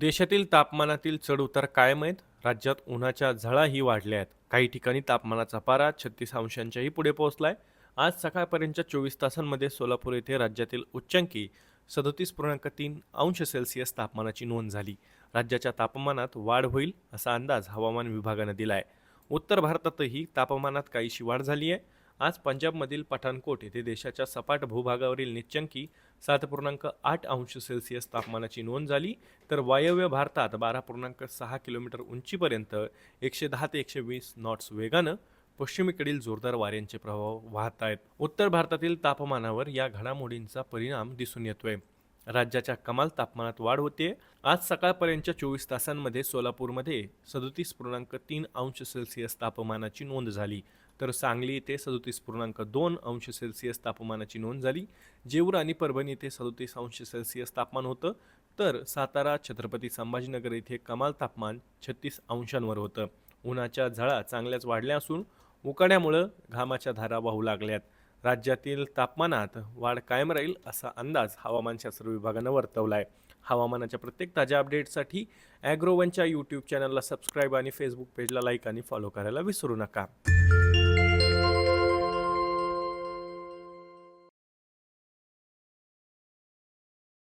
देशातील तापमानातील चढउतार कायम आहेत. राज्यात उन्हाच्या झळाही वाढल्या आहेत. काही ठिकाणी तापमानाचा पारा छत्तीस अंशांच्याही पुढे पोहोचला आहे आज सकाळपर्यंतच्या चोवीस तासांमध्ये सोलापूर येथे राज्यातील उच्चांकी सदोतीस पूर्णांक तीन अंश सेल्सिअस तापमानाची नोंद झाली. राज्याच्या तापमानात वाढ होईल असा अंदाज हवामान विभागानं दिला आहे उत्तर भारतातही तापमानात काहीशी वाढ झाली आहे. आज पंजाबमधील पठाणकोट येथे देशाच्या सपाट भूभागावरील निच्चंकी सात पूर्णांक आठ अंश सेल्सिअस तापमानाची नोंद झाली. तर वायव्य भारतात बारा पूर्णांक सहा किलोमीटर उंचीपर्यंत एकशे दहा ते एकशे वीस नॉट्स वेगानं पश्चिमेकडील जोरदार वाऱ्यांचे प्रभाव वाहत आहेत उत्तर भारतातील तापमानावर या घडामोडींचा परिणाम दिसून येतोय. राज्याच्या कमाल तापमानात वाढ होते आज सकाळपर्यंतच्या चोवीस तासांमध्ये सोलापूरमध्ये सदोतीस पूर्णांक तीन अंश सेल्सिअस तापमानाची नोंद झाली. तर सांगली येथे सदोतीस पूर्णांक दोन अंश सेल्सिअस तापमानाची नोंद झाली. जेऊर आणि परभणी येथे सदोतीस अंश सेल्सिअस तापमान होतं. तर सातारा छत्रपती संभाजीनगर येथे कमाल तापमान छत्तीस अंशांवर होतं. उन्हाच्या झळा चांगल्याच वाढल्या असून उकाड्यामुळं घामाच्या धारा वाहू लागल्यात. राज्यातील तापमानात वाढ कायम राहील असा अंदाज हवामानशास्त्र विभागानं वर्तवला आहे हवामानाच्या प्रत्येक ताज्या अपडेटसाठी ॲग्रोवनच्या यूट्यूब चॅनलला सबस्क्राईब आणि फेसबुक पेजला लाईक आणि फॉलो करायला विसरू नका.